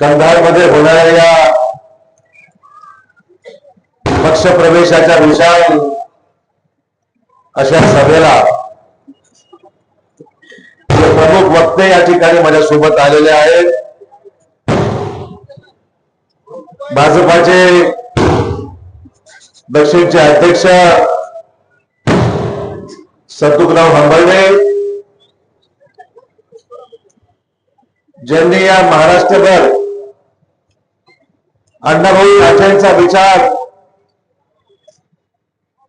कंधारमध्ये होणाऱ्या या पक्षप्रवेशाच्या विशाल अशा सभेला प्रमुख वक्ते या ठिकाणी माझ्यासोबत आलेले आहेत. भाजपाचे दक्षिणचे अध्यक्ष सतुकराव हंबर्डे ज्यांनी या महाराष्ट्रभर अण्णाभाऊ साठ्यांचा विचार.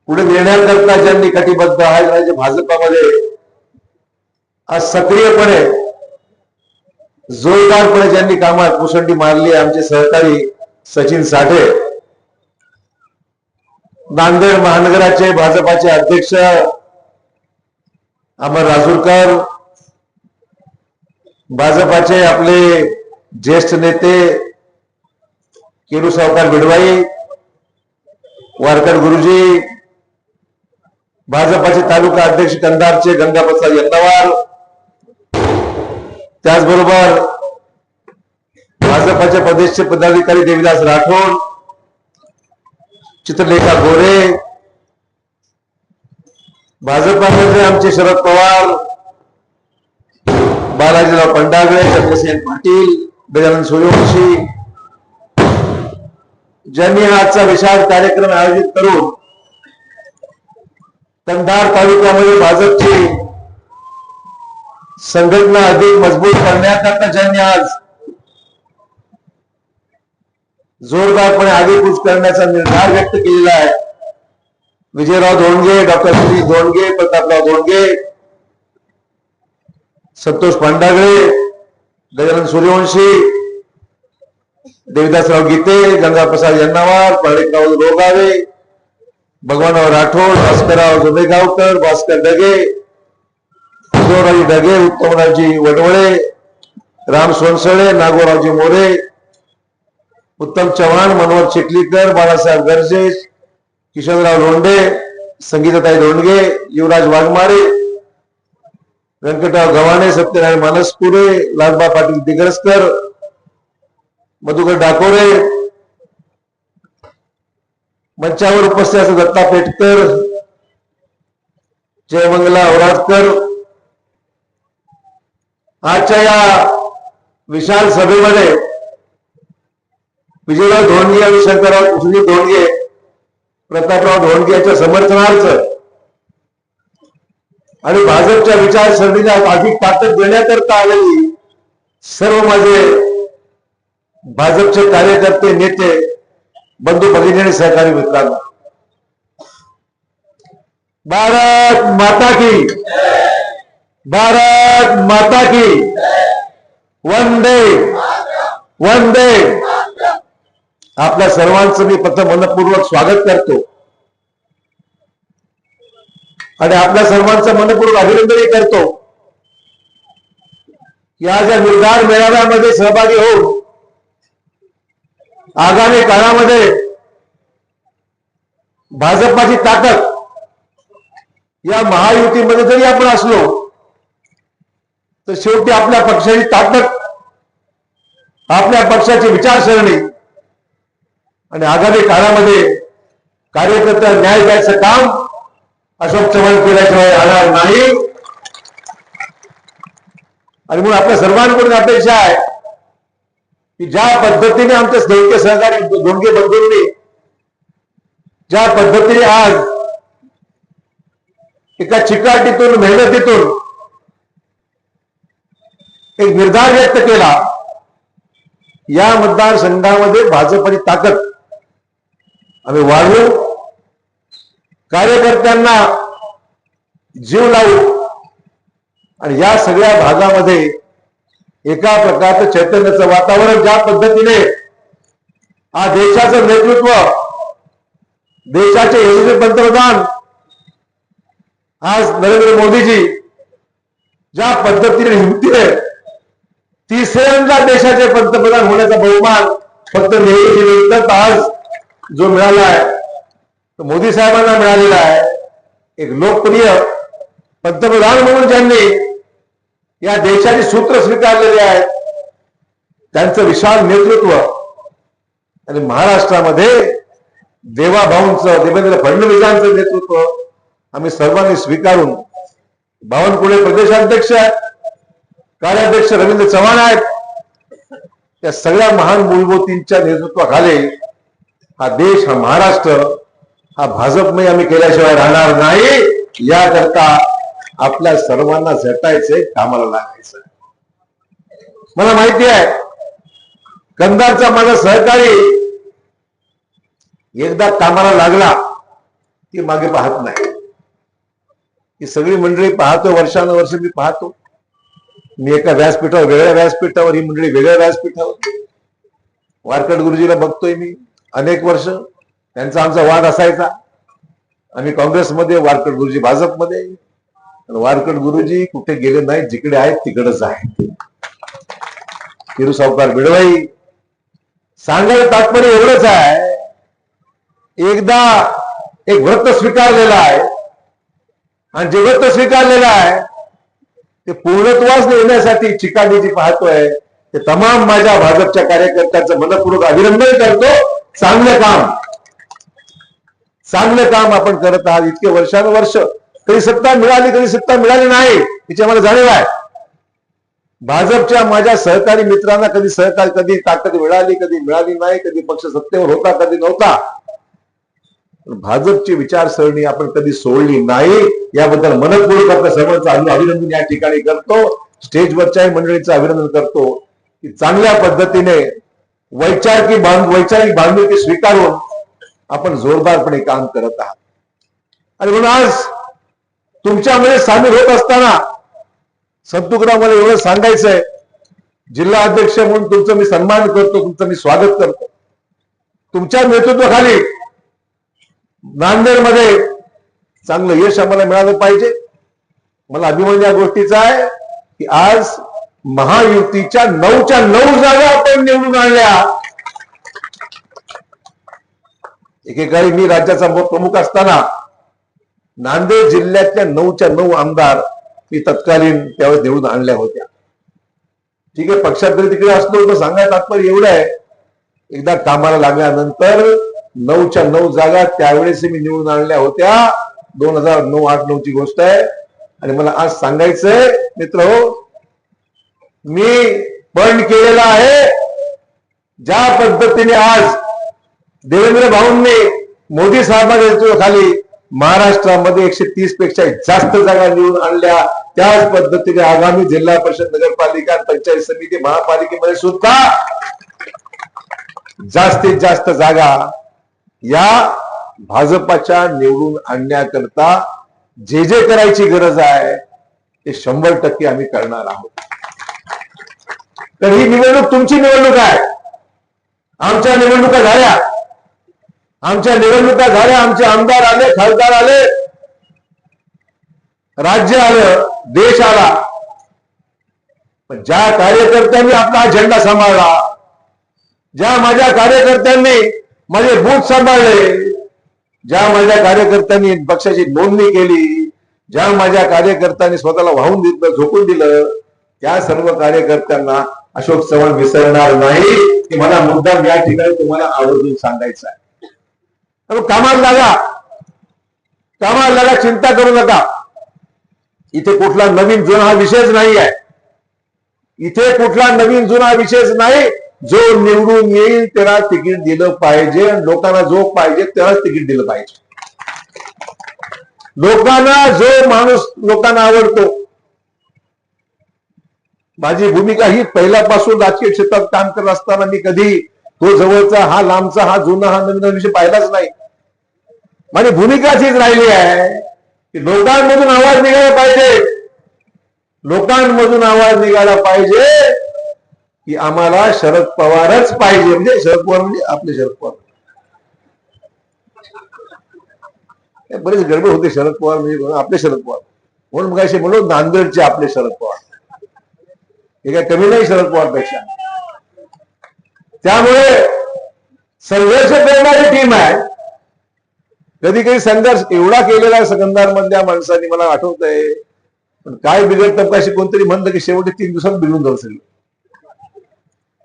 पुढे नेण्याकरता ज्यांनी कटिबद्ध आहे राज्य म्हणजे भाजपामध्ये आज सक्रियपणे जोरदारपणे ज्यांनी कामात मुसंडी मारली आमचे सहकारी सचिन साठे नांदेड महानगराचे भाजपाचे अध्यक्ष अमर राजूरकर भाजपाचे आपले ज्येष्ठ नेते केलू सावकार बिडवाई वारकर गुरुजी भाजपाचे तालुका अध्यक्ष कंधारचे गंगाप्रसाद यंदावार त्याचबरोबर भाजपाचे प्रदेशचे पदाधिकारी देविदास राठोड चित्रलेखा गोरे भाजपामध्ये आमचे शरद पवार बालाजीराव पंडागळे चंद्रसेन पाटील गजानन सूर्यवंशी ज्यांनी आजचा विशाल कार्यक्रम आयोजित करून कंधार तालुक्यामध्ये भाजपची संघटना अधिक मजबूत करण्याकरता ज्यांनी आज जोरदारपणे आगेकूच करण्याचा निर्धार व्यक्त केलेला आहे विजयराव धोंडगे डॉक्टर श्री धोंडगे प्रतापराव धोंडगे संतोष पांडागळे गजानन सूर्यवंशी देवदासराव गीते गंगाप्रसाद यन्नावार पंडितराव रोगावे भगवानराव राठोड भास्करराव जुबेगावकर भास्कर डगे उद्धवरावजी डगे उत्तमरावजी वडवळे राम सोनसळे नागोरावजी मोरे उत्तम चव्हाण मनोहर चिखलीकर बाळासाहेब गर्जे किशोरराव लोंढे संगीताताई लोंडगे युवराज वाघमारे व्यंकटराव गव्हाणे सत्यनारायण मानसपुरे लालबा पाटील दिगरसकर मधुकर डाकोरे मंचावर उपस्थित असं दत्ता पेटकर जयमंगला औराडकर आजच्या या विशाल सभेमध्ये विजयराव धोंडगे आणि शंकरराव सुनील धोंडगे प्रतापराव धोंडगे यांच्या समर्थनार्थ आणि भाजपच्या विचारसरणीला अधिक ताकद देण्याकरता आलेली सर्व माझे भाजपचे कार्यकर्ते नेते बंधू भगिनी आणि सहकारी मित्रांनो भारत माता की. भारत माता की. वंदे. वंदे. आपल्या सर्वांचं मी प्रथम मनपूर्वक स्वागत करतो. आणि आपल्या सर्वांचं मनपूर्वक अभिनंदनही करतो. या ज्या निर्धार मेळाव्यामध्ये सहभागी होऊन आगामी काळामध्ये भाजपाची ताकद या महायुतीमध्ये जरी आपण असलो तर शेवटी आपल्या पक्षाची ताकद आपल्या पक्षाची विचारसरणी आणि आगामी काळामध्ये कार्यकर्ता न्याय द्यायचं काम अशोक चव्हाण केल्याशिवाय राहणार नाही. आणि म्हणून आपल्या सर्वांकडून अपेक्षा आहे की ज्या पद्धतीने आमचे स्नेहित सहकारी दोंगे बंधूंनी ज्या पद्धतीने आज एका चिकाटीतून मेहनतीतून एक निर्धार व्यक्त केला या मतदारसंघामध्ये भाजपची ताकद आम्ही वाढवू. कार्यकर्त्यांना जीव लावू. आणि या सगळ्या भागामध्ये एका प्रकारचं चैतन्याचं वातावरण ज्या पद्धतीने हा देशाचं नेतृत्व देशाचे यशस्वी पंतप्रधान आज नरेंद्र मोदीजी ज्या पद्धतीने हिमतीने तिसऱ्यांदा देशाचे पंतप्रधान होण्याचा बहुमान फक्त नेहमी आज जो मिळाला आहे तो मोदी साहेबांना मिळालेला आहे. एक लोकप्रिय पंतप्रधान म्हणून ज्यांनी या देशाची सूत्र स्वीकारलेली आहेत. त्यांचं विशाल नेतृत्व आणि महाराष्ट्रामध्ये देवाभाऊंचं देवेंद्र फडणवीसांचं नेतृत्व आम्ही सर्वांनी स्वीकारून बावनकुळे प्रदेशाध्यक्ष आहेत कार्याध्यक्ष रवींद्र चव्हाण आहेत. या सगळ्या महान मूलभूतींच्या नेतृत्वाखाली हा देश हा महाराष्ट्र हा भाजपमय आम्ही केल्याशिवाय राहणार नाही. याकरता आपल्या सर्वांना झटायचंय कामाला लागायचं. मला माहिती आहे कंदारचा माझा सहकारी एकदा कामाला लागला ती मागे पाहत नाही. ही सगळी मंडळी पाहतो वर्षानुवर्ष मी पाहतो. मी एका व्यासपीठावर वेगळ्या व्यासपीठावर ही मंडळी वेगळ्या व्यासपीठावर. वारकड गुरुजीला बघतोय मी अनेक वर्ष. त्यांचा आमचा वाद असायचा. आम्ही काँग्रेसमध्ये वारकड गुरुजी भाजपमध्ये. वारकड गुरुजी कुठे गेले नाहीत जिकडे आहेत तिकडेच आहेत. तिरू सावकार बिडवाई सांगायला तात्पर्य एवढंच आहे एकदा एक व्रत स्वीकारलेलं आहे. आणि जे व्रत स्वीकारलेलं आहे ते पूर्णत्वास नेण्यासाठी चिकाटी जी पाहतोय ते तमाम माझ्या भाजपच्या कार्यकर्त्यांचं मनपूर्वक अभिनंदन करतो. चांगलं काम. चांगलं काम आपण करत आहात. इतके वर्षानुवर्ष कधी सत्ता मिळाली कधी सत्ता मिळाली नाही याची आम्हाला जाणीव आहे. भाजपच्या माझ्या सहकारी मित्रांना कधी सहकार कधी ताकद मिळाली कधी मिळाली नाही कधी पक्ष सत्तेवर होता कधी नव्हता भाजपची विचारसरणी आपण कधी सोडली नाही याबद्दल मनपूर्वक आपल्या सर्वांचं अनु- अभिनंदन या ठिकाणी करतो. स्टेजवरच्याही मंडळीचं अभिनंदन करतो की चांगल्या पद्धतीने वैचारिक बांध वैचारिक बांधिलकी स्वीकारून आपण जोरदारपणे काम करत आहात. आणि म्हणून आज तुमच्यामध्ये सामील होत असताना संतुकराव मला एवढं सांगायचंय. जिल्हा अध्यक्ष म्हणून तुमचं मी सन्मान करतो तुमचं मी स्वागत करतो. तुमच्या नेतृत्वाखाली नांदेडमध्ये चांगलं यश आम्हाला मिळालं पाहिजे. मला अभिमान या गोष्टीचा आहे की आज महायुतीच्या नऊच्या नऊ जागा आपण निवडून आणल्या. एकेकाळी मी राज्याचा प्रमुख असताना नांदेड जिल्ह्यातल्या नऊच्या नऊ आमदार मी तत्कालीन त्यावेळेस निवडून आणल्या होत्या. ठीक आहे पक्षात जरी तिकडे असलो तर सांगायचं तात्पर्य एवढं आहे एकदा कामाला लागल्यानंतर नऊच्या नऊ जागा त्यावेळेस मी निवडून आणल्या होत्या. दोन हजार नऊ आठ नऊ ची गोष्ट आहे. आणि मला आज सांगायचंय मित्र हो मी पण केलेला आहे. ज्या पद्धतीने आज देवेंद्र भाऊंनी मोदी साहेबांच्या खाली महाराष्ट्रामध्ये एकशे तीसपेक्षा जास्त जागा निवडून आणल्या. त्याच पद्धतीने आगामी जिल्हा परिषद नगरपालिका पंचायत समिती महापालिकेमध्ये सुद्धा जास्तीत जास्त जागा या भाजपाच्या निवडून आणण्याकरता जे जे करायची गरज आहे ते शंभर टक्के आम्ही करणार आहोत. तर ही निवडणूक तुमची निवडणूक आहे. आमच्या निवडणुका झाल्या. आमच्या निवडणुका झाल्या आमचे आमदार आले खासदार आले राज्य आलं देश आला. पण ज्या कार्यकर्त्यांनी आपला झेंडा सांभाळला ज्या माझ्या कार्यकर्त्यांनी माझे बूथ सांभाळले ज्या माझ्या कार्यकर्त्यांनी पक्षाची नोंदणी केली ज्या माझ्या कार्यकर्त्यांनी स्वतःला वाहून दिलं झोकून दिलं त्या सर्व कार्यकर्त्यांना अशोक चव्हाण विसरणार नाही की मला मुद्दाम या ठिकाणी तुम्हाला आवर्जून सांगायचं आहे. तर कामाला लागा. कामाला लागा चिंता करू नका. इथे कुठला नवीन जुना हा विषयच नाही आहे इथे कुठला नवीन जुना विषयच नाही. जो निवडून येईल त्याला तिकीट दिलं पाहिजे. आणि लोकांना जो पाहिजे त्यालाच तिकीट दिलं पाहिजे. लोकांना जो माणूस लोकांना आवडतो. माझी भूमिका ही पहिल्यापासून राजकीय क्षेत्रात काम करत असताना मी कधी तो जवळचा हा लांबचा हा जुना हा नवीन विषय पाहिलाच नाही. माझी भूमिकाच हीच राहिली आहे की लोकांमधून आवाज निघाला पाहिजे. लोकांमधून आवाज निघाला पाहिजे की आम्हाला शरद पवारच पाहिजे. म्हणजे शरद पवार म्हणजे आपले शरद पवार. बरेच गडबड होते शरद पवार म्हणजे आपले शरद पवार. म्हणून मग असे म्हणलो नांदेडचे आपले शरद पवार. हे काय कमी नाही शरद पवारपेक्षा त्यामुळे संघर्ष करणारी टीम आहे. कधी कधी संघर्ष एवढा केलेला आहे सकंदार मधल्या माणसांनी मला आठवत आहे पण काय बिघडतं कशी कोणतरी म्हणलं की शेवटी तीन दिवसात बिघडून जाऊ सगळं.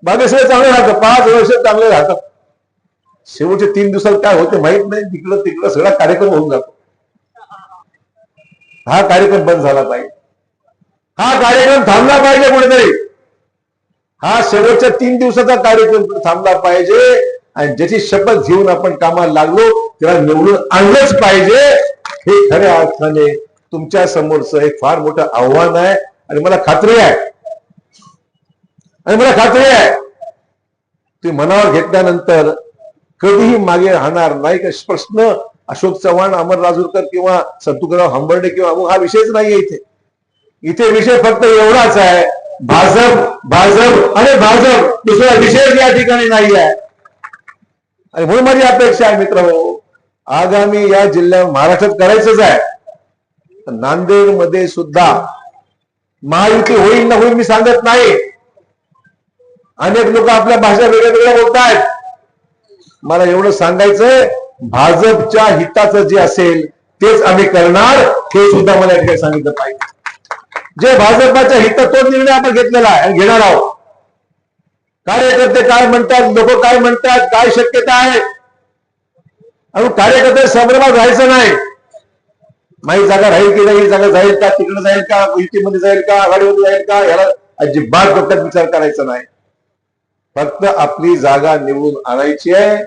बाकी सगळं चांगलं राहतं. पाच वर्ष चांगले राहतात शेवटचे तीन दिवसात काय होते माहीत नाही. तिकडं तिकडं सगळा कार्यक्रम होऊन जातो. हा कार्यक्रम बंद झाला पाहिजे. हा कार्यक्रम थांबला पाहिजे कुठेतरी. हा शेवटच्या तीन दिवसाचा कार्यक्रम थांबला पाहिजे. आणि ज्याची शपथ घेऊन आपण कामाला लागलो त्याला निवडून आणलंच पाहिजे. हे खऱ्या अर्थाने तुमच्या समोरचं हे फार मोठं आव्हान आहे. आणि मला खात्री आहे. आणि मला खात्री आहे. ते मनावर घेतल्यानंतर कधीही मागे राहणार नाही का? प्रश्न अशोक चव्हाण अमर राजूरकर किंवा संतुकराव हंबर्डे किंवा हा विषयच नाहीये इथे. इथे विषय फक्त एवढाच आहे. भाजप भाजप आणि भाजप दुसरा विषय या ठिकाणी नाही आहे आणि म्हणून माझी अपेक्षा आहे मित्र हो, आगामी या जिल्ह्यात महाराष्ट्रात करायचंच आहे. नांदेडमध्ये सुद्धा महायुती होईल ना होईल मी सांगत नाही. अनेक लोक आपल्या भाषा वेगळ्या वेगळ्या बोलतायत. आहेत मला एवढं सांगायचंय भाजपच्या हिताचं जे असेल तेच आम्ही करणार हे सुद्धा मला एक सांगितलं पाहिजे. जे भाजपाच्या हितात तो निर्णय आपण घेतलेला आहे घेणार आहोत. कार्यकर्ते काय म्हणतात लोक काय म्हणतात काय शक्यता आहे? आणि कार्यकर्ते संभ्रमात राहायचं नाही. माही जागा राहील की नाही ही जागा जाईल का तिकडे जाईल का युतीमध्ये जाईल का आघाडीमध्ये जाईल का याला अजिबात डोक्यात विचार करायचा नाही. फक्त आपली जागा निवडून आणायची आहे.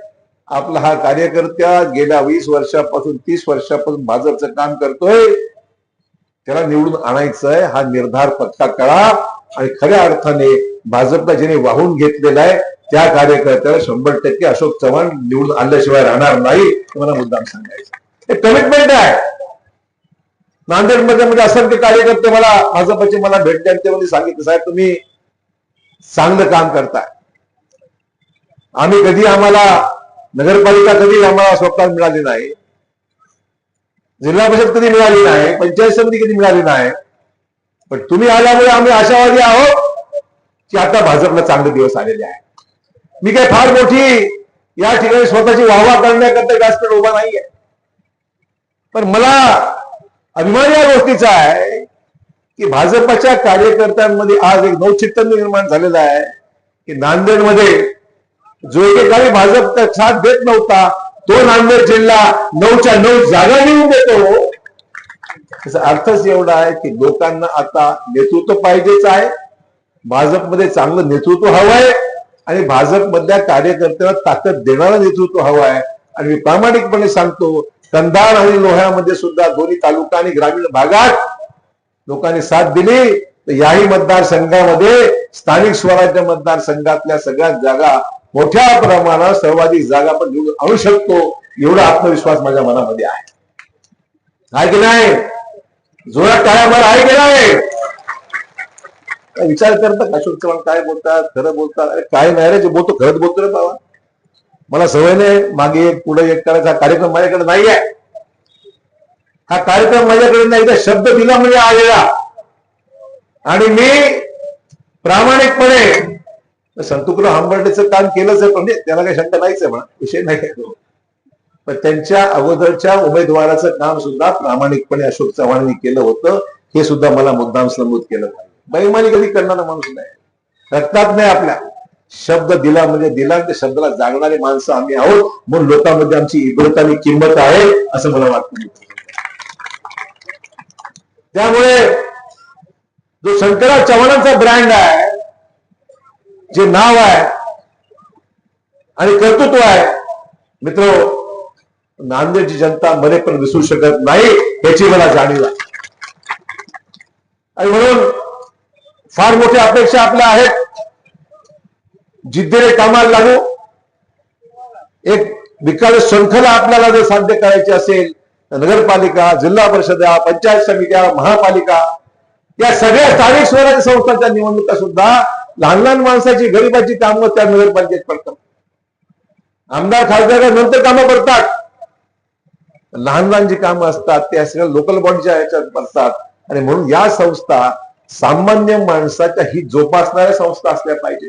आपला हा कार्यकर्त्या गेल्या वीस वर्षापासून तीस वर्षापासून भाजपचं काम करतोय. त्याला निवडून आणायचं आहे हा निर्धार पक्का करा. आणि खऱ्या अर्थाने भाजपला ज्याने वाहून घेतलेला आहे त्या कार्यकर्त्याला शंभर टक्के अशोक चव्हाण निवडून आणल्याशिवाय राहणार नाही तुम्हाला मला मुद्दाम सांगायचं हे कमिटमेंट आहे. नांदेडमध्ये म्हणजे असंख्य कार्यकर्ते मला भाजपचे मला भेटले आणि ते म्हणजे सांगितलं साहेब तुम्ही चांगलं काम करताय. आम्ही कधी आम्हाला नगरपालिका कधी आम्हाला स्वप्नात मिळाली नाही. जिल्हा परिषद कधी मिळाली नाही पंचायत समिती कधी मिळाली नाही पण तुम्ही आल्यामुळे आम्ही आशावादी आहोत की आता भाजपला चांगले दिवस आलेले आहे मी काय फार मोठी या ठिकाणी स्वतःची वाहवा करण्याकरता व्यासपीठ उभा नाहीये. पण मला अभिमान या गोष्टीचा आहे की भाजपच्या कार्यकर्त्यांमध्ये आज एक नवचित्तन निर्माण झालेला आहे की नांदेडमध्ये जो एकेकाळी भाजप साथ देत नव्हता तो नांदेड जिल्हा नऊच्या नऊ जागा घेऊन देतो. त्याचा अर्थच एवढा आहे की लोकांना आता नेतृत्व पाहिजेच आहे. भाजपमध्ये चांगलं नेतृत्व हवं आहे आणि भाजपमधल्या कार्यकर्त्यांना ताकद देणारं नेतृत्व हवं आहे. आणि मी प्रामाणिकपणे सांगतो कंधार आणि लोह्यामध्ये सुद्धा दोन्ही तालुका आणि ग्रामीण भागात लोकांनी साथ दिली. तर याही मतदारसंघामध्ये स्थानिक स्वराज्य मतदारसंघातल्या सगळ्या जागा मोठ्या प्रमाणात सर्वाधिक जागा आपण निवडून आणू शकतो. एवढा आत्मविश्वास माझ्या मनामध्ये आहे. आहे की नाही? जोरात टाळ्यावर आहे की नाही? विचार करता अशोक चव्हाण काय बोलतात खरं बोलतात? अरे काय नाही रे जे बोलतो खरंच बोलतो रे बाबा. मला सवय नाही मागे एक पुढे एक करायचा कार्यक्रम माझ्याकडे नाही आहे हा कार्यक्रम माझ्याकडे नाही तर शब्द दिला म्हणजे आलेला. आणि मी प्रामाणिकपणे संतुकराव हंबर्डेचं काम केलंच आहे म्हणजे त्याला काही शंका नाहीच आहे म्हणा. विषय नाही आहे पण त्यांच्या अगोदरच्या उमेदवाराचं काम सुद्धा प्रामाणिकपणे अशोक चव्हाणांनी केलं होतं. हे सुद्धा मला मुद्दाम नमूद केलं बैमानी कधी करणारा माणूस नाही. रक्तात नाही आपल्या. शब्द दिला म्हणजे दिला आणि त्या शब्दाला जागणारे माणसं आम्ही आहोत. म्हणून लोकांमध्ये आमची इग्रता आणि किंमत आहे असं मला वाटतं. त्यामुळे जो शंकरराव चव्हाणांचा ब्रँड आहे जे नाव आहे आणि कर्तृत्व आहे मित्र नांदेडची जनता मध्ये पण विसरू शकत नाही याची मला जाणीव आहे. आणि म्हणून फार मोठ्या अपेक्षा आपल्या आहेत. जिद्दीने कामाला लागू. एक विकास शृंखला आपल्याला जर साध्य करायची असेल नगरपालिका जिल्हा परिषदा पंचायत समित्या महापालिका या सगळ्या स्थानिक स्वराज्य संस्थांच्या निवडणुका सुद्धा लहान लहान माणसाची गरीबाची कामं त्या नगरपालिकेत पडतात आमदार खासदार नंतर कामं पडतात लहान लहान जी कामं असतात त्या सगळ्या लोकल बॉडीच्या ह्याच्यात पडतात आणि म्हणून या संस्था सामान्य माणसाच्या ही जोपासणाऱ्या संस्था असल्या पाहिजे.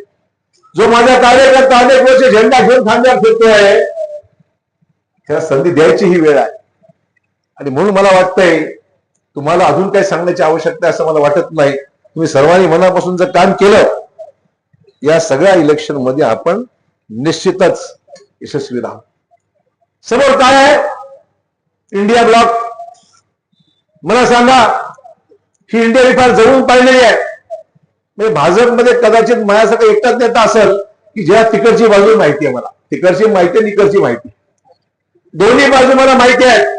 जो माझ्या कार्यकर्ता अनेक वर्ष झेंडा घेऊन खांद्यावर फिरतोय त्या संधी द्यायची ही वेळ आहे. आणि म्हणून मला वाटतंय तुम्हाला अजून काही सांगण्याची आवश्यकता असं मला वाटत नाही. तुम्ही सर्वांनी मनापासून जर काम केलं या सगळ्या इलेक्शनमध्ये आपण निश्चितच यशस्वी राहू. समोर काय आहे? इंडिया ब्लॉक मला सांगा ही इंडिया ही फार जवळून पाहिलेली आहे. म्हणजे भाजपमध्ये कदाचित माझ्यासारखं एकटाच नेता असेल की ज्या तिकडची बाजू माहिती आहे मला. तिकडची माहिती आहे इकडची माहिती. दोन्ही बाजू मला माहिती आहे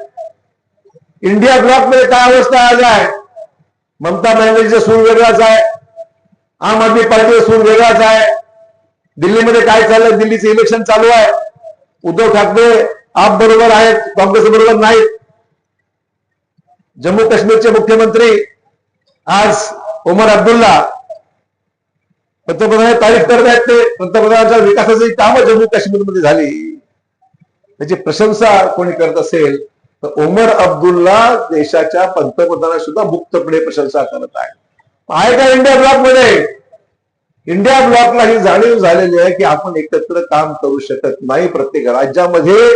इंडिया ब्लॉकमध्ये काय अवस्था आज आहे? ममता बॅनर्जीचा सूर वेगळाच आहे. आम आदमी पार्टीचा सूर वेगळाच आहे. दिल्लीमध्ये काय चाललंय? दिल्लीचं इलेक्शन चालू आहे. उद्धव ठाकरे आप बरोबर आहेत काँग्रेस बरोबर नाहीत. जम्मू काश्मीरचे मुख्यमंत्री आज ओमर अब्दुल्ला. पंतप्रधान तारीफ करत आहेत ते पंतप्रधानांच्या विकासाची कामं जम्मू काश्मीरमध्ये झाली. त्याची प्रशंसा कोणी करत असेल तर ओमर अब्दुल्ला देशाच्या पंतप्रधाना सुद्धा मुक्तपणे प्रशंसा करत आहे आहे का इंडिया ब्लॉकमध्ये? इंडिया ब्लॉकला ही जाणीव झालेली आहे की आपण एकत्र काम करू शकत नाही प्रत्येक राज्यामध्ये.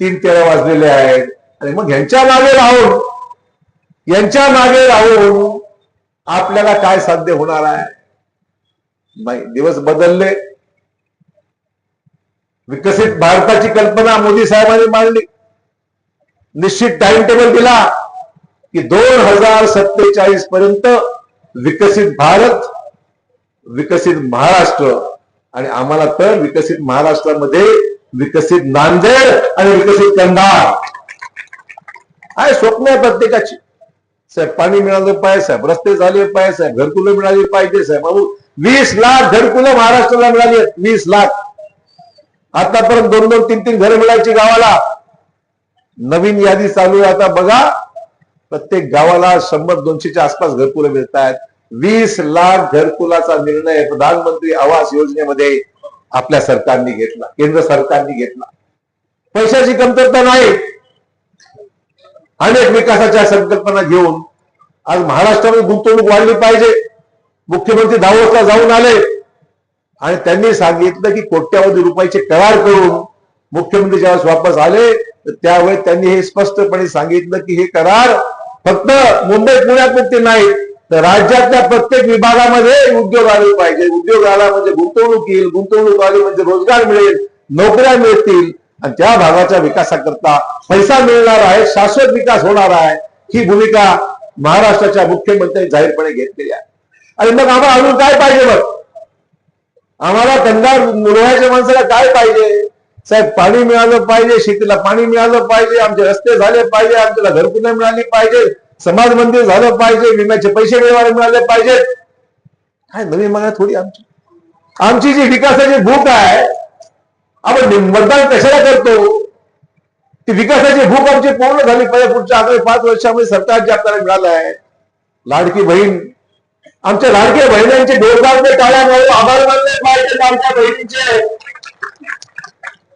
तीन तेरा वाजलेले आहेत. आणि मग ह्यांच्या मागे राहून यांच्या मागे राहून आपल्याला काय साध्य होणार आहे? नाही दिवस बदलले. विकसित भारताची कल्पना मोदी साहेबांनी मांडली. निश्चित टाइम टेबल दिला की दोन हजार सत्तेचाळीस पर्यंत विकसित भारत विकसित महाराष्ट्र. आणि आम्हाला तर विकसित महाराष्ट्रामध्ये विकसित नांदेड आणि विकसित कंधार. आहे स्वप्न आहे प्रत्येकाची. साहेब पाणी मिळालं पाहिजे साहेब. रस्ते झाले पाहिजे साहेब. घरकुलं मिळाली पाहिजे साहेब. बाबू वीस लाख घरकुलं महाराष्ट्राला मिळाली आहेत. वीस लाख. आतापर्यंत दोन दोन तीन तीन घरं मिळायची गावाला. नवीन यादी चालू आहे. आता बघा प्रत्येक गावाला शंभर दोनशेच्या आसपास घरकुलं मिळत आहेत वीस लाख घरकुलाचा निर्णय प्रधानमंत्री आवास योजनेमध्ये आपल्या सरकारने घेतला केंद्र सरकारने घेतला. पैशाची कमतरता नाही. अनेक विकासाच्या संकल्पना घेऊन आज महाराष्ट्रामध्ये गुंतवणूक वाढली पाहिजे. मुख्यमंत्री दावोसला जाऊन आले आणि त्यांनी सांगितलं की कोट्यावधी रुपयाचे करार करून मुख्यमंत्री ज्यावेळेस वापस आले तर त्यावेळेस त्यांनी हे स्पष्टपणे सांगितलं की हे करार फक्त मुंबई पुण्यात मुक्ती नाही तर राज्यातल्या प्रत्येक विभागामध्ये उद्योग आले पाहिजे. उद्योग आला म्हणजे गुंतवणूक येईल गुंतवणूक आली म्हणजे रोजगार मिळेल नोकऱ्या मिळतील. आणि त्या भागाच्या विकासाकरता पैसा मिळणार आहे शाश्वत विकास होणार आहे. ही भूमिका महाराष्ट्राच्या मुख्यमंत्र्यांनी जाहीरपणे घेतलेली आहे. आणि मग आम्हाला अजून काय पाहिजे मग आम्हाला धंदा मुलवायच्या माणसाला काय पाहिजे? साहेब पाणी मिळालं पाहिजे शेतीला पाणी मिळालं पाहिजे आमचे रस्ते झाले पाहिजे आमच्याला घरकुल मिळाली पाहिजे समाज मंदिर झालं पाहिजे विम्याचे पैसे व्यवहार मिळाले पाहिजेत. काय नवीन मागण्या थोडी आमची? आमची जी विकासाची भूक आहे आपण मतदान कशाला करतो? ती विकासाची भूक आमची पूर्ण झाली पाहिजे पुढच्या आगामी पाच वर्षामध्ये सरकार जे आपल्याला मिळालं आहे लाडकी बहीण. आमच्या लाडक्या बहिणींचे डोरगावचे टाळ्या आभार मानले पाहिजे लाडक्या बहिणींचे.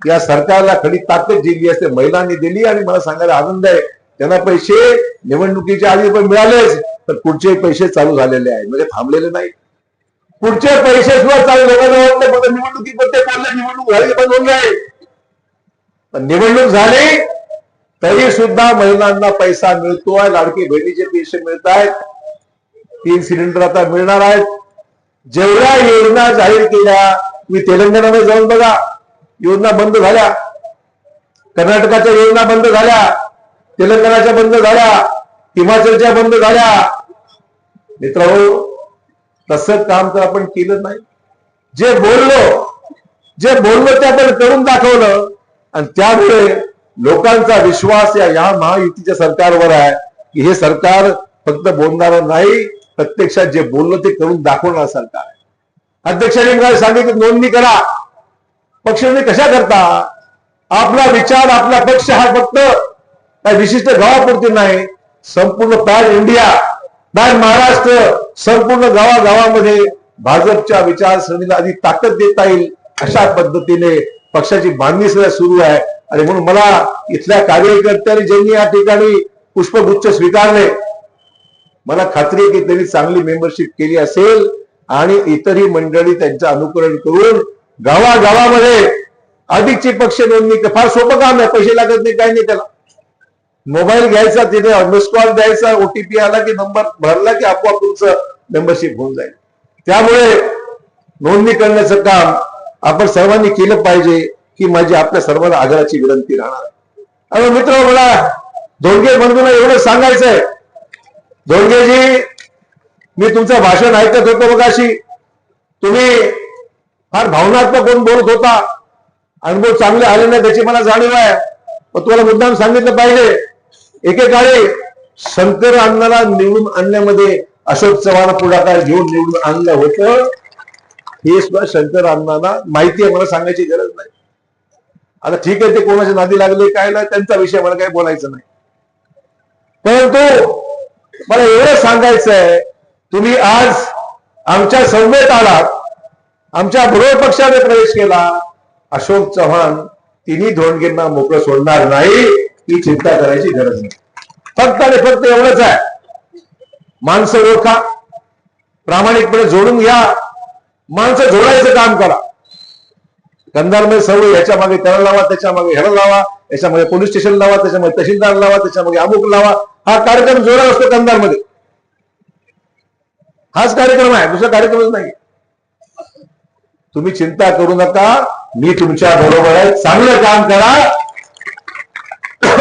या सरकारला खरी ताकद दिली असते. महिलांनी दिली आणि मला सांगायला आनंद आहे. त्यांना पैसे निवडणुकीच्या आधी पण मिळालेच तर पुढचे पैसे चालू झालेले आहेत. म्हणजे थांबलेले नाही पुढचे पैसे सुद्धा चालू झाले वाटलं ते बोलले निवडणूक झाली पण बोलले पण निवडणूक झाली तरी सुद्धा महिलांना पैसा मिळतोय लाडकी बहिणीचे पैसे मिळत आहेत. तीन सिलेंडर आता मिळणार आहेत. जेवढ्या योजना जाहीर केल्या तुम्ही तेलंगणामध्ये जाऊन बघा. योजना बंद झाल्या. कर्नाटकाच्या योजना बंद झाल्या. तेलंगणाच्या बंद झाल्या. हिमाचलच्या बंद झाल्या. मित्रांनो तसं काम तर आपण केलं नाही. जे बोललो जे बोललो ते आपण करून दाखवलं. आणि त्यामुळे लोकांचा विश्वास या या महायुतीच्या सरकारवर आहे की हे सरकार फक्त बोलणार नाही प्रत्यक्षात जे बोललं ते करून दाखवणार सरकार अध्यक्षांनी मला सांगितलं नोंदणी करा. पक्षाने कशा करता? आपला विचार आपला पक्ष हा फक्त काय विशिष्ट गावापुरती नाही संपूर्ण पॅन इंडिया पॅन महाराष्ट्र संपूर्ण गावागावामध्ये भाजपच्या विचारसरणीला अधिक ताकद देता येईल अशा पद्धतीने पक्षाची बांधणी सुद्धा सुरू आहे. आणि म्हणून मला इथल्या कार्यकर्त्यांनी ज्यांनी या ठिकाणी पुष्पगुच्छ स्वीकारले मला खात्री आहे की त्यांनी चांगली मेंबरशिप केली असेल आणि इतरही मंडळी त्यांचं अनुकरण करून गावागावामध्ये अधिकची पक्ष नोंदणी फार सोपं काम आहे. पैसे लागत नाही काही नाही त्याला. मोबाईल घ्यायचा तिथे मिस कॉल द्यायचा ओटीपी आला की नंबर भरला की आपोआप तुमचं मेंबरशिप होऊन जाईल. त्यामुळे नोंदणी करण्याचं काम आपण सर्वांनी केलं पाहिजे की माझी आपल्या सर्वांना आदराची विनंती राहणार. अरे मित्र मला धोंडगे बंधूंना एवढं सांगायचंय. धोंडगेजी मी तुमचं भाषण ऐकत होतो बघाशी तुम्ही फार भावनात्मक होऊन बोलत होता? अनुभव चांगले आले नाही त्याची मला जाणीव आहे. पण तुम्हाला मुद्दाम सांगितलं पाहिजे. एकेकाळी शंकर अण्णाला निवडून आणण्यामध्ये अशोक चव्हाण पुढाकार घेऊन निवडून आणलं होतं. हे सुद्धा शंकर अण्णांना माहिती आहे मला सांगायची गरज नाही. आता ठीक आहे ते कोणाच्या नादी लागले काय नाही त्यांचा विषय मला काही बोलायचं नाही. परंतु मला एवढं सांगायचं आहे तुम्ही आज आमच्या संवेत आलात. आमच्या बरोबर पक्षाने प्रवेश केला. अशोक चव्हाण तिन्ही धोंडगेंना मोकळं सोडणार नाही ही चिंता करायची गरज नाही. फक्त आणि फक्त एवढंच आहे. माणसं ओळखा. प्रामाणिकपणे जोडून घ्या. माणसं जोडायचं काम करा. कंधारमध्ये सर्व याच्या मागे त्याला लावा त्याच्यामागे ह्याला लावा याच्यामध्ये पोलीस स्टेशन लावा त्याच्यामध्ये तहसीलदार लावा त्याच्यामध्ये अमुक लावा. हा कार्यक्रम जोडा असतो कंधारमध्ये हाच कार्यक्रम आहे दुसरा कार्यक्रमच नाही. तुम्ही चिंता करू नका. मी तुमच्या बरोबर आहे. चांगलं काम करा.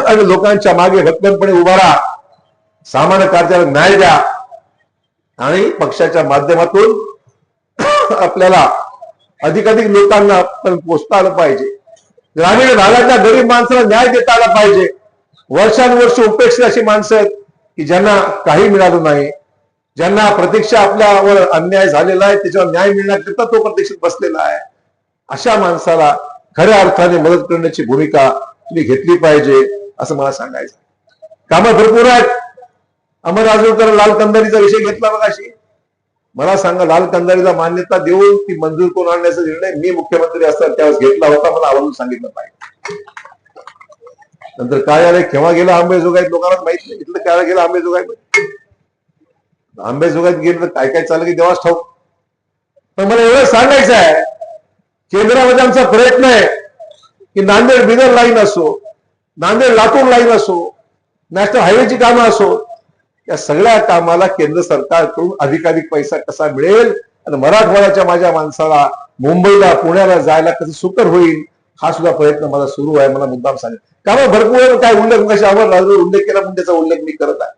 आणि लोकांच्या मागे भक्कमपणे उभा राहा. सामान्य कार्याला न्याय द्या. आणि पक्षाच्या माध्यमातून आपल्याला अधिकाधिक लोकांना पण पोचता आलं पाहिजे. ग्रामीण भागातल्या गरीब माणसाला न्याय देता आला पाहिजे. वर्षानुवर्ष उपेक्षित अशी माणसं आहेत की ज्यांना काही मिळालं नाही. ज्यांना प्रतीक्षा आपल्यावर अन्याय झालेला आहे त्याच्यावर न्याय मिळण्याकरिता तो प्रत्यक्ष बसलेला आहे. अशा माणसाला खऱ्या अर्थाने मदत करण्याची भूमिका तुम्ही घेतली पाहिजे असं मला सांगायचं कामं भरपूर आहेत. अमर राजूरकर लाल कंदारीचा विषय घेतला बघा अशी मला सांगा लाल कंदारीला मान्यता देऊन ती मंजूर करून आणण्याचा निर्णय मी मुख्यमंत्री असताना त्यावेळेस घेतला होता मला आवडून सांगितलं पाहिजे. नंतर काय आलं केव्हा गेला आंबेजोगाईत लोकांना माहीत नाही. इथलं काय गेलं आंबेजोगाईत. आंबेजोगाईत गेलं तर काय काय चाललं की देवाच ठाऊक. पण मला एवढं सांगायचं आहे केंद्रामध्ये आमचा प्रयत्न आहे की नांदेड बिदर लाईन असो नांदेड लातूर लाईन असो नॅशनल हायवेची कामं असो या सगळ्या कामाला केंद्र सरकारकडून अधिकाधिक पैसा कसा मिळेल? आणि मराठवाड्याच्या माझ्या माणसाला मुंबईला पुण्याला जायला कसं सुकर होईल? हा सुद्धा प्रयत्न मला सुरू आहे मला मुद्दाम सांगेल कारण भरपूर काय उल्लेख कशा आम्हाला उल्लेख केला म्हणून त्याचा उल्लेख मी करत आहे.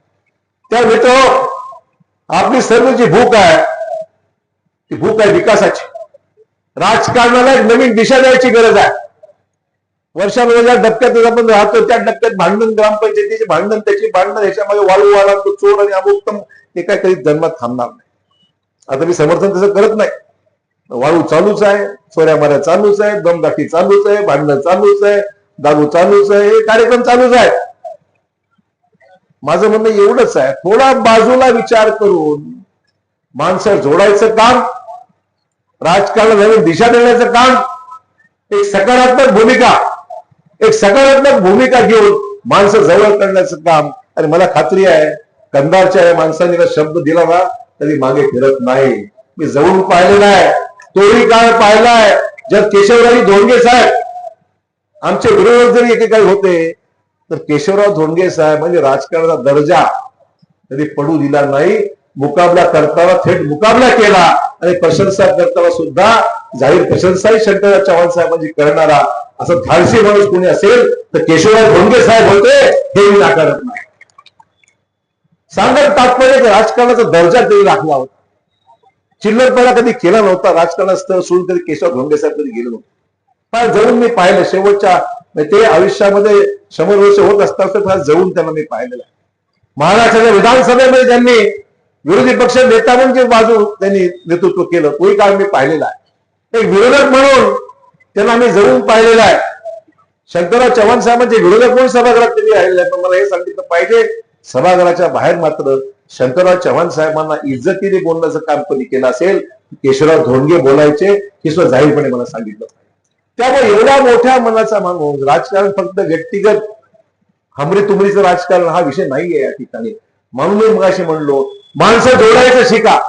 त्या मित्र आपली सर्व जी भूक आहे ती भूक आहे विकासाची. राजकारणाला एक नवीन दिशा द्यायची गरज आहे. वर्षामध्ये ज्या डबक्यात आपण राहतो त्या डबक्यात भांडण ग्रामपंचायतीचे भांडण त्याची भांडण ह्याच्यामध्ये वाळू वाळा तो चोर आणि अमुक्तम ते काय कधी जन्मात थांबणार नाही. आता मी समर्थन तसं करत नाही. वाळू चालूच आहे चोऱ्या माऱ्या चालूच आहे दमदाटी चालूच आहे भांडणं चालूच आहे दारू चालूच आहे हे कार्यक्रम चालूच आहे माझं म्हणणं एवढंच आहे. थोडा बाजूला विचार करून माणसं जोडायचं काम राजकारणाला नवीन दिशा देण्याचं काम एक सकारात्मक भूमिका एक सकारात्मक भूमिका घेऊन माणसं जवळ करण्याचं काम. आणि मला खात्री आहे कंदारच्या या माणसांनी जर शब्द दिला ना तरी मागे फिरत नाही. मी जवळून पाहिलेला आहे तोही काळ आहे. जर केशवराजी धोंडगे साहेब आमचे विरोधक जरी एकेकाळी होते तर केशवराव धोंडगे साहेब म्हणजे राजकारणाचा दर्जा कधी पडू दिला नाही. मुकाबला करताना थेट मुकाबला केला आणि प्रशंसा करताना सुद्धा जाहीर प्रशंसाही शंकरराव चव्हाण साहेबांची करणारा असं धाडसी माणूस कोणी असेल तर केशवराव धोंडगे साहेब होते हे मी नाकारत नाही. सांगत तात्पर्य राजकारणाचा दर्जा तरी राखला होता? चिल्लरपणा कधी केला नव्हता? राजकारणास्तर सोडून तरी केशव धोंडगे साहेब कधी गेले नव्हते? पण जवळून मी पाहिलं शेवटच्या ते आयुष्यामध्ये शंभर वर्ष होत असतात तर जवळून त्यांना मी पाहिलेलं आहे. महाराष्ट्राच्या विधानसभेमध्ये त्यांनी विरोधी पक्ष नेता म्हणून जे बाजू त्यांनी नेतृत्व केलं तोही काळ मी पाहिलेला आहे. एक विरोधक म्हणून त्यांना मी जवळून पाहिलेला आहे. शंकरराव चव्हाण साहेबांचे विरोधक म्हणून सभागृहात त्यांनी राहिलेले आहे पण मला हे सांगितलं पाहिजे सभागृहाच्या बाहेर मात्र शंकरराव चव्हाण साहेबांना इज्जतीने बोलण्याचं काम कधी केलं असेल केशवराव धोंडगे बोलायचे हे सुद्धा जाहीरपणे मला सांगितलं त्यामुळे एवढा मोठ्या मनाचा माणूस राजकारण फक्त व्यक्तिगत हमरी तुमरीचं राजकारण हा विषय नाहीये या ठिकाणी. म्हणून मी मगाशी म्हणलो माणसं जोडायचं शिका.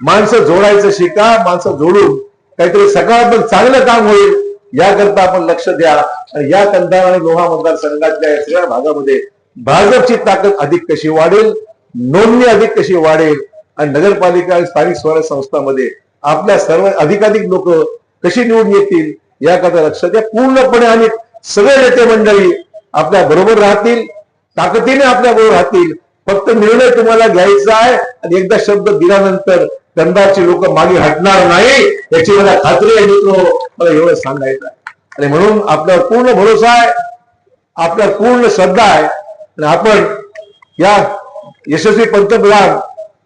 माणसं जोडायचं शिका माणसं जोडून काहीतरी सकारात्मक चांगलं काम होईल याकरता आपण लक्ष द्या. आणि या कंधार आणि लोहा मतदारसंघातल्या या सगळ्या भागामध्ये भाजपची ताकद अधिक कशी वाढेल नोंदणी अधिक कशी वाढेल आणि नगरपालिका आणि स्थानिक स्वराज्य संस्थांमध्ये आपल्या सर्व अधिकाधिक लोक कशी निवडून येतील याकरता लक्षात द्या पूर्णपणे आणि सगळे नेते मंडळी आपल्या बरोबर राहतील ताकदीने आपल्या बरोबर राहतील. फक्त निर्णय तुम्हाला घ्यायचा आहे आणि एकदा शब्द दिल्यानंतर कंदाची लोक मागे हटणार नाही याची मला खात्री आहे मित्र. मला एवढं सांगायचं आहे. आणि म्हणून आपल्यावर पूर्ण भरोसा आहे आपल्यावर पूर्ण श्रद्धा आहे. आणि आपण या यशस्वी पंतप्रधान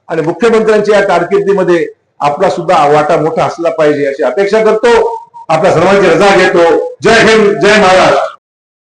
आणि मुख्यमंत्र्यांच्या या कारकिर्दीमध्ये आपला सुद्धा वाटा मोठा असला पाहिजे अशी अपेक्षा करतो. आपल्या सर्वांची रजा घेतो. जय हिंद जय महाराष्ट्र.